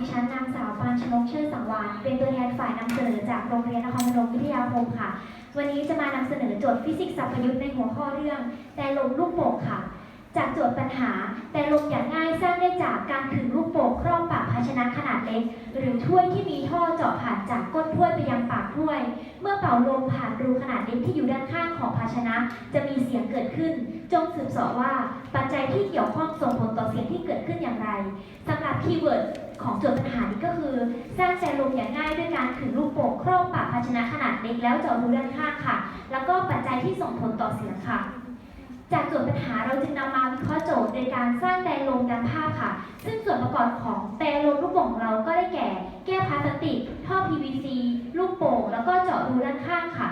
ดิฉันนางสาวปานชนกเชิดสังวานเป็นตัวแทนฝ่ายนำเสนอจากโรงเรียนนครพนมวิทยาคมค่ะ วันนี้จะมานำเสนอโจทย์ฟิสิกส์สัพยุตในหัวข้อเรื่อง แต่ลมลูกโป่งค่ะ จากโจทย์ปัญหา แต่ลมอย่างง่ายสร้างได้จากการขึงลูกโป่งครอบปากภาชนะขนาดเล็ก หรือถ้วยที่มีท่อเจาะผ่านจากก้นถ้วยไปยังปากถ้วย เมื่อเป่าลมผ่านรูขนาดเล็กที่อยู่ด้านข้างของภาชนะ จะมีเสียงเกิดขึ้น จงสืบเสอบว่าปัจจัยที่เกี่ยวข้องส่งผลต่อเสียงที่เกิดขึ้นอย่างไรสำหรับคีย์เวิร์ด ของโจทย์ปัญหานี้ก็คือ สร้างใจลมอย่างง่ายด้วยการขึงลูกโป่งครอบปากภาชนะขนาดเล็กแล้วเจาะรูด้านข้างค่ะ แล้วก็ปัจจัยที่ส่งผลต่อเสียงค่ะ จากโจทย์ปัญหาเราจึงนำมาวิเคราะห์โจทย์โดยการสร้างแตรลมดังภาพค่ะ ซึ่งส่วนประกอบของแตรลมลูกโป่งของเราก็ได้แก่ แก้วพลาสติก ท่อ PVC ลูกโป่งแล้วก็เจาะรูด้านข้างค่ะ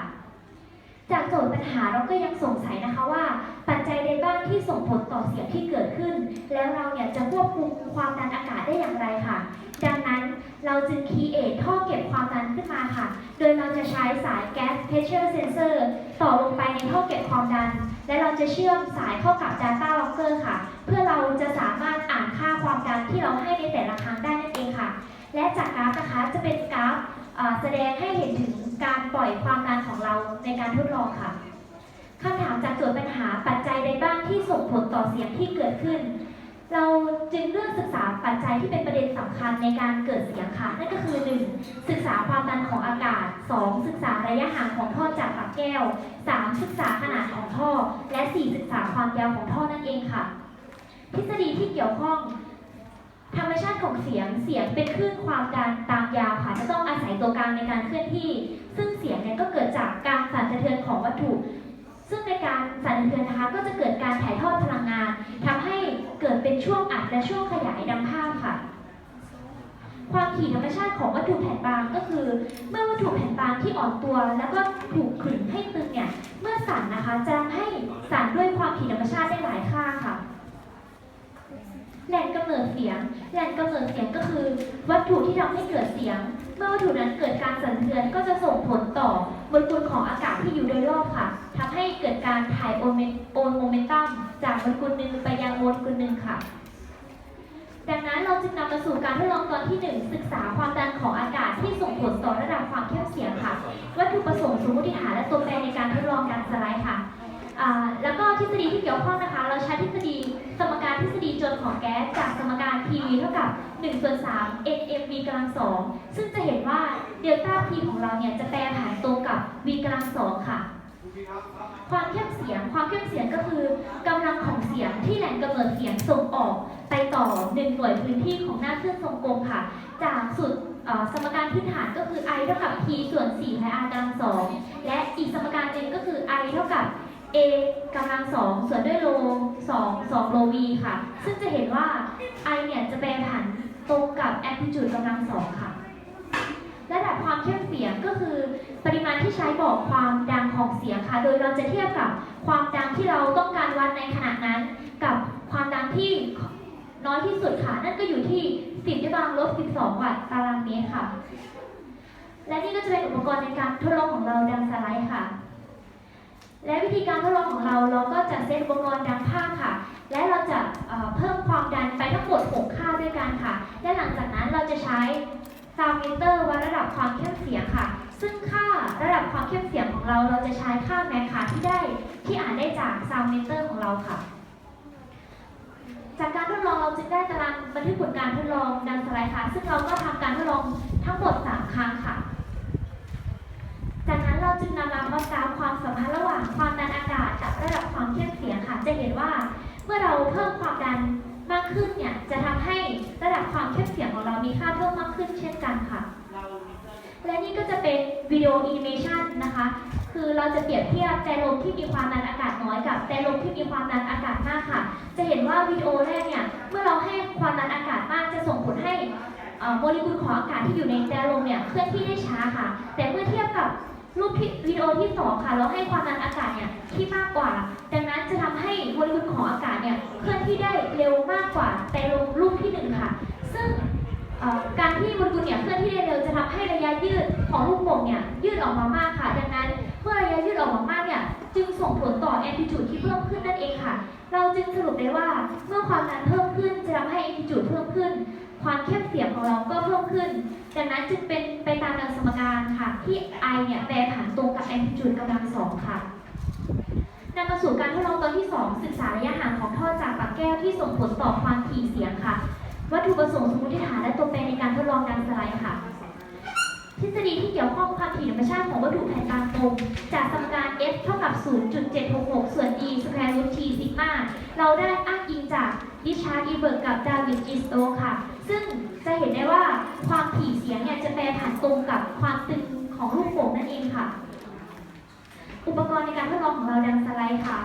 จากโจทย์ปัญหาเราก็ยังสงสัยนะคะว่า ปัจจัยใผลต่อเสียงที่เกิดขึ้น แล้วเราเนี่ยจะควบคุมความดันอากาศได้อย่างไรค่ะ ดังนั้นเราจึงคีเอทท่อเก็บความดันขึ้นมาค่ะ โดยเราจะใช้สาย gas pressure sensor ต่อลงไปในท่อเก็บความดัน และเราจะเชื่อมสายเข้ากับ data logger ค่ะ เพื่อเราจะสามารถอ่านค่าความดันที่เราให้ในแต่ละครั้งได้นั่นเองค่ะ และจากกราฟนะคะจะเป็นกราฟแสดงให้เห็นถึงการปล่อยความดันของเราในการทดลองค่ะ คำถามจากโจทย์ปัญหาปัจจัยใดบ้างที่ส่งผลต่อเสียงที่เกิดขึ้น เราจึงเลือกศึกษาปัจจัยที่เป็นประเด็นสำคัญในการเกิดเสียงค่ะ นั่นก็คือ 1. ศึกษาความดันของอากาศ 2. ศึกษาระยะห่างของท่อจากปากแก้ว 3. ศึกษาขนาดของท่อ และ 4. ศึกษาความยาวของท่อนั่นเองค่ะ ทฤษฎีที่เกี่ยวข้องธรรมชาติของเสียง เสียงเป็นคลื่นความดันตามยาวค่ะ จะต้องอาศัยตัวกลางในการเคลื่อนที่ ซึ่งเสียงเนี่ยก็เกิดจากการสั่นสะเทือนของวัตถุ ซึ่งในการสั่นสะเทือนนะคะ ก็จะเกิดการถ่ายทอดพลังงานทำให้เกิดเป็นช่วงอัดและช่วงขยายดังภาพค่ะ ความถี่ธรรมชาติของวัตถุแผ่นบางก็คือ เมื่อวัตถุแผ่นบางที่อ่อนตัว แล้วก็ถูกขึงให้ตึงเนี่ยเมื่อสั่นนะคะจะให้สั่นด้วยความถี่ธรรมชาติได้หลายค่าค่ะแหล่งกำเนิดเสียง แหล่งกำเนิดเสียงก็คือ วัตถุที่ทำให้เกิดเสียง เมื่อวัตถุนั้นเกิดการสั่นเทือนก็จะส่งผลต่อมเลกุลของอากาศที่อยู่โดยรอบค่ะ ทำให้เกิดการถ่ายโอนโมเมนตัมจากโมเลกุลหนึ่งไปยังโมเลกุลหนึ่งค่ะ ดังนั้นเราจึงนำมาสู่การทดลองตอนที่ 1 ศึกษาความดันของอากาศที่ส่งผลต่อระดับความเข้มเสียงค่ะ วัตถุประสงค์สมมติฐานและตัวแปรในการทดลองการสไลด์ค่ะ แล้วก็ทฤษฎีที่เกี่ยวข้องนะคะ เราใช้ทฤษฎีสมการทฤษฎีจนของแก๊สจากสมการ PV เท่ากับ1ส่วน3 NMV กำลังสองซึ่งจะเห็นว่าเดลต้า P ของเราเนี่ยจะแปรผันตรงกับ V กำลังสองค่ะ ความเข้มเสียง ความเข้มเสียงก็คือกำลังของเสียงที่แหล่งกำเนิดเสียงส่งออก ไปต่อหนึ่งหน่วยพื้นที่ของหน้าเครื่องทรงกลมค่ะ จากสูตรสมการพื้นฐานก็คือ I เท่ากับ P ส่วน4 pi r กำลังสองและอีกสมการหนึ่งก็คือ I เท่ากับ A กำลังสองส่วนด้วยโล2 2โล V ค่ะ ซึ่งจะเห็นว่า I เนี่ยจะแปรผันตรงกับ amplitude กำลังสองค่ะ ระดับความเข้มเสียงก็คือ ปริมาณที่ใช้บอกความดัง ของเสียงค่ะ โดยเราจะเทียบกับความดังที่เราต้องการวัดในขณะนั้น กับความดังที่น้อยที่สุดค่ะ นั่นก็อยู่ที่ 10ด้วยกำลังลบ 12 วัตต์ตารางเมตรค่ะ และนี่ก็จะเป็นอุปกรณ์ในการทดลองของเราดังสไลด์ค่ะ และวิธีการทดลองของเราเราก็จะเซตอุปกรณ์ดังภาพค่ะ และเราจะเอ่อเพิ่มความดันไปทั้งหมด 6 ค่าด้วยกันค่ะ และหลังจากนั้นเราจะใช้ซาวมิเตอร์วัดระดับความเข้มเสียงค่ะ ซึ่งค่าระดับความเข้มเสียงของเราเราจะใช้ค่าแม็กค่ะที่ได้ที่อ่านได้จากซาวมิเตอร์ของเราค่ะ จากการทดลองเราจึงได้ตารางบันทึกผลการทดลองดังสไลด์ค่ะ ซึ่งเราก็ทำการทดลองทั้งหมด 3 ครั้งค่ะ จากนั้นเราจึงนำมาวัดกราฟความสัมพันธ์ระหว่างความดันอากาศกับระดับความเข้มเสียงค่ะ จะเห็นว่าเมื่อเราเพิ่มความดันมากขึ้นเนี่ยจะทำให้ระดับความเข้มเสียงของเรามีค่าเพิ่มมากขึ้นเช่นกันค่ะ และนี่ก็จะเป็นวิดีโอแอนิเมชันนะคะ คือเราจะเปรียบเทียบแต่ลมที่มีความดันอากาศน้อยกับแต่ลมที่มีความดันอากาศมากค่ะ จะเห็นว่าวิดีโอแรกเนี่ย เมื่อเราให้ความดันอากาศมากจะส่งผลให้โมเลกุลของอากาศที่อยู่ในแต่ลมเนี่ยเคลื่อนที่ได้ช้าค่ะ แต่เมื่อเทียบกับรูปที่วิดีโอที่สองค่ะ เราให้ความดันอากาศเนี่ยที่มากกว่า ดังนั้นจะทำให้โมเลกุลของอากาศเนี่ยเคลื่อนที่ได้เร็วมากกว่าแต่ลมรูปที่หนึ่งค่ะ ซึ่ง การที่โมเลกุลเนี่ยเคลื่อนที่ได้เร็วจะทำให้ระยะยืดของลูกโป่งเนี่ยยืดออกมามากค่ะ ดังนั้นเมื่อระยะยืดออกมามากเนี่ยจึงส่งผลต่อแอมพลิจูดที่เพิ่มขึ้นนั่นเองค่ะ เราจึงสรุปได้ว่าเมื่อความดันเพิ่มขึ้นจะทำให้แอมพลิจูดเพิ่มขึ้น ความเข้มเสียงของเราก็เพิ่มขึ้น ดังนั้นจึงเป็นไปตามแนวสมการค่ะที่ i เนี่ยแปรผันตรงกับ amplitude กำลังสองค่ะนำมาสู่การทดลองตัวที่ 2 ศึกษาระยะห่างของท่อจากปากแก้วที่ส่งผลต่อความถี่เสียงค่ะ วัตถุประสงค์สมมติฐานและตัวแปรในการทดลองดังสไลด์ค่ะ ทฤษฎีที่เกี่ยวข้องความถี่ธรรมชาติของวัตถุแผ่นกลางกลมจากสมการ f เท่ากับ 0.766 ส่วน d square root t ซิกมาเราได้อ้างอิงจากดิชาร์ดอีเบิร์กกับดาวิดจิสโตค่ะ ซึ่งจะเห็นได้ว่าความถี่เสียงเนี่ยจะแปรผันตรงกับความตึงของลูกโป่งนั่นเองค่ะ อุปกรณ์ในการทดลองของเราดังสไลด์ค่ะ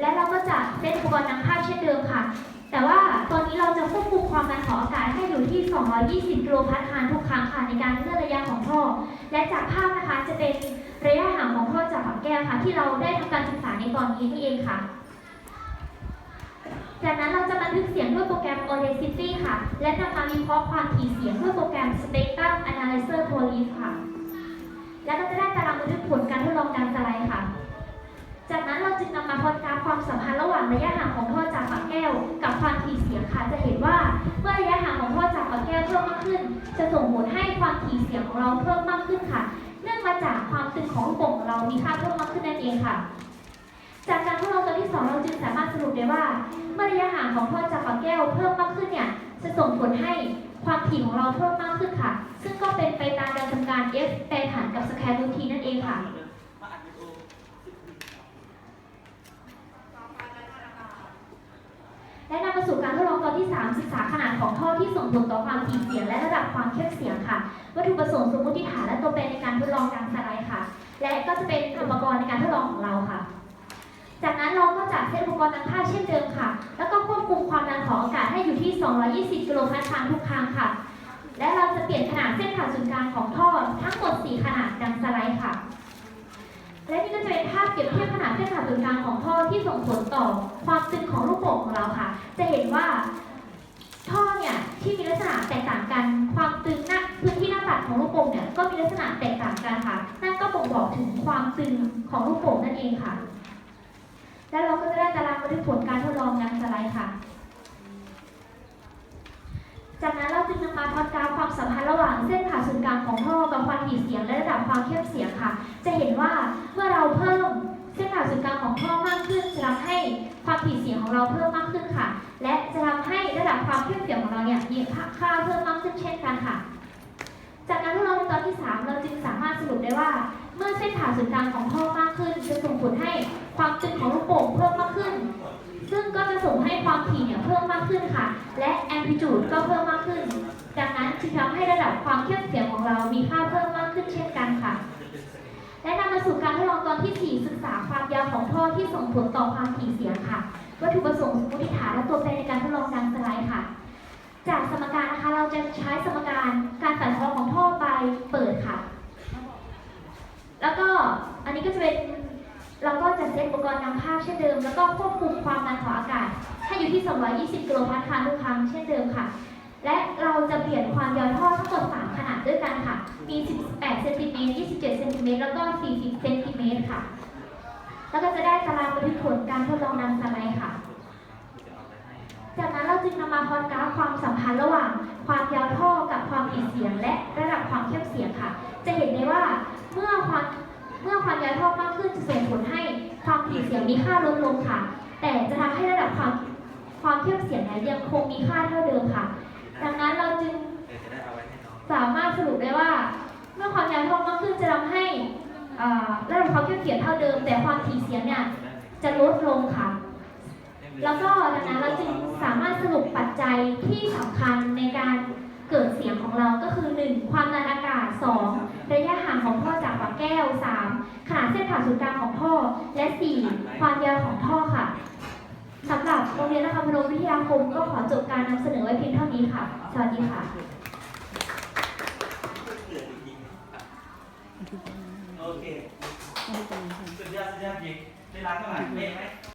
และเราก็จะเซตอุปกรณ์นำภาพเช่นเดิมค่ะ แต่ว่าตอนนี้เราจะควบคุมความดันของอากาศให้อยู่ที่ 220 กิโลพาสคาลทุกครั้งค่ะในการเลื่อนระยะของท่อ และจากภาพนะคะจะเป็นระยะห่างของท่อจากฝักแก้วค่ะ ที่เราได้ทำการศึกษาในตอนนี้นี่เองค่ะ จากนั้นเราจะบันทึกเสียงด้วยโปรแกรม Audacity ค่ะ และนำมาวิเคราะห์ความถี่เสียงด้วยโปรแกรม Spectrum Analyzer Police ค่ะ และก็จะได้ตารางบันทึกผลการทดลองดังสไลด์ค่ะ จากนั้นเราจึงนำมาพอดกราฟความสัมพันธ์ระหว่างระยะห่างของท่อ ปากแก้ว กับความถี่เสียงค่ะจะเห็นว่า เมื่อระยะห่างของท่อจากปากแก้วเพิ่มมากขึ้น จะส่งผลให้ความถี่เสียงของเราเพิ่มมากขึ้นค่ะ เนื่องมาจากความตึงของลูกโป่งของเรามีค่าเพิ่มมากขึ้นนั่นเองค่ะ จากการทดลองตัวที่สองเราจึงสามารถสรุปได้ว่า เมื่อระยะห่างของท่อจากปากแก้วเพิ่มมากขึ้นเนี่ยจะส่งผลให้ความถี่ของเราเพิ่มมากขึ้นค่ะ ซึ่งก็เป็นไปตามการทำการ f แปรผันกับ square root t นั่นเองค่ะ และนำมาสู่ การทดลองตอนที่ 3 ศึกษาขนาดของท่อที่ส่งผลต่อความถี่เสียงและระดับความเข้มเสียงค่ะ วัตถุประสงค์สมมติฐานและตัวแปรในการทดลองดังสไลด์ค่ะ และก็จะเป็นอุปกรณ์ในการทดลองของเราค่ะ จากนั้นเราก็จะเซตอุปกรณ์ดังภาพเช่นเดิมค่ะ แล้วก็ควบคุมความดันของอากาศให้อยู่ที่ 220 กิโลพาสคาลทุกครั้งค่ะ และเราจะเปลี่ยนขนาดเส้นผ่าศูนย์กลางของท่อทั้งหมด 4 ขนาดดังสไลด์ค่ะ และนี่ก็จะเป็นภาพเปรียบเทียบขนาดเส้นผ่าศูนย์กลางของท่อที่ส่งผลต่อความตึงของลูกโป่งของเราค่ะ จะเห็นว่าท่อเนี่ยที่มีลักษณะแตกต่างกัน ความตึงหน้าพื้นที่หน้าปัดของลูกโป่งเนี่ยก็มีลักษณะแตกต่างกันค่ะ นั่นก็บ่งบอกถึงความตึงของลูกโป่งนั่นเองค่ะ แล้วเราก็จะได้ตารางบันทึกผลการทดลองดังสไลด์ค่ะ จากนั้นเราจึงนำมาพอดกราฟความสัมพันธ์ระหว่างเส้นผ่าศูนย์กลางของท่อกับความถี่เสียงและระดับความเข้มเสียงค่ะ จะเห็นว่าเมื่อเราเพิ่มเส้นผ่าศูนย์กลางของท่อมากขึ้นจะทำให้ความถี่เสียงของเราเพิ่มมากขึ้นค่ะ และจะทำให้ระดับความเข้มเสียงของเราเนี่ยมีค่าเพิ่มมากขึ้นเช่นกันค่ะ จากการทดลองในตอนที่ 3 เราจึงสามารถสรุปได้ว่า เมื่อเส้นผ่าศูนย์กลางของท่อม จะส่งให้ความถี่เนี่ยเพิ่มมากขึ้นค่ะ และแอมพลิจูดก็เพิ่มมากขึ้น ดังนั้นจึงทำให้ระดับความเข้มเสียงของเรามีค่าเพิ่มมากขึ้นเช่นกันค่ะ และนำมาสู่การทดลองตอนที่ 4 ศึกษาความยาวของท่อที่ส่งผลต่อความถี่เสียงค่ะ วัตถุประสงค์สมมติฐานและตัวแปรในการทดลองดังสไลด์ค่ะ จากสมการนะคะเราจะใช้สมการการสั่นคลอของท่อไปเปิดค่ะ แล้วก็อันนี้ก็จะเป็น เราก็จะเซตอุปกรณ์นำภาพเช่นเดิม แล้วก็ควบคุมความดันของอากาศ ให้อยู่ที่ 220 กิโลพาสคาลทุกครั้งเช่นเดิมค่ะ และเราจะเปลี่ยนความยาวท่อทั้งหมด3ขนาดด้วยกันค่ะ มี 18 เซนติเมตร 27 เซนติเมตร แล้วก็ 40 เซนติเมตรค่ะ แล้วก็จะได้ตารางบันทึกผลการทดลองนำสไลด์ค่ะ จากนั้นเราจึงนำมาพอดกราฟความสัมพันธ์ระหว่าง ความยาวท่อกับความถี่เสียง และระดับความเข้มเสียงค่ะ จะเห็นได้ว่าเมื่อความ เมื่อความยาวท่อมากขึ้นจะส่งผลให้ความถี่เสียงมีค่าลดลงค่ะ แต่จะทำให้ระดับความความเข้มเสียงนี่ยยังคงมีค่าเท่าเดิมค่ะ ดังนั้นเราจึงสามารถสรุปได้ว่า เมื่อความยาวท่อมากขึ้นจะทำให้ระดับความเข้มเสียงเท่าเดิม แต่ความถี่เสียงเนี่ยจะลดลงค่ะ แล้วก็ดังนั้นเราจึงสามารถสรุปปัจจัยที่สำคัญในการ เกิดเสียงของเราก็คือ 1. ความดันอากาศ 2. ระยะห่างของท่อจากปากแก้ว 3. ขนาดเส้นผ่าศูนย์กลางของท่อ และ 4. ความยาวของท่อค่ะสำหรับโรงเรียนนครพนมวิทยาคมก็ขอจบการนำเสนอไว้เพียงเท่านี้ค่ะ สวัสดีค่ะโอเคสุดยอดสุดยอดจริงเวลาเท่าไหร่เล่นไหม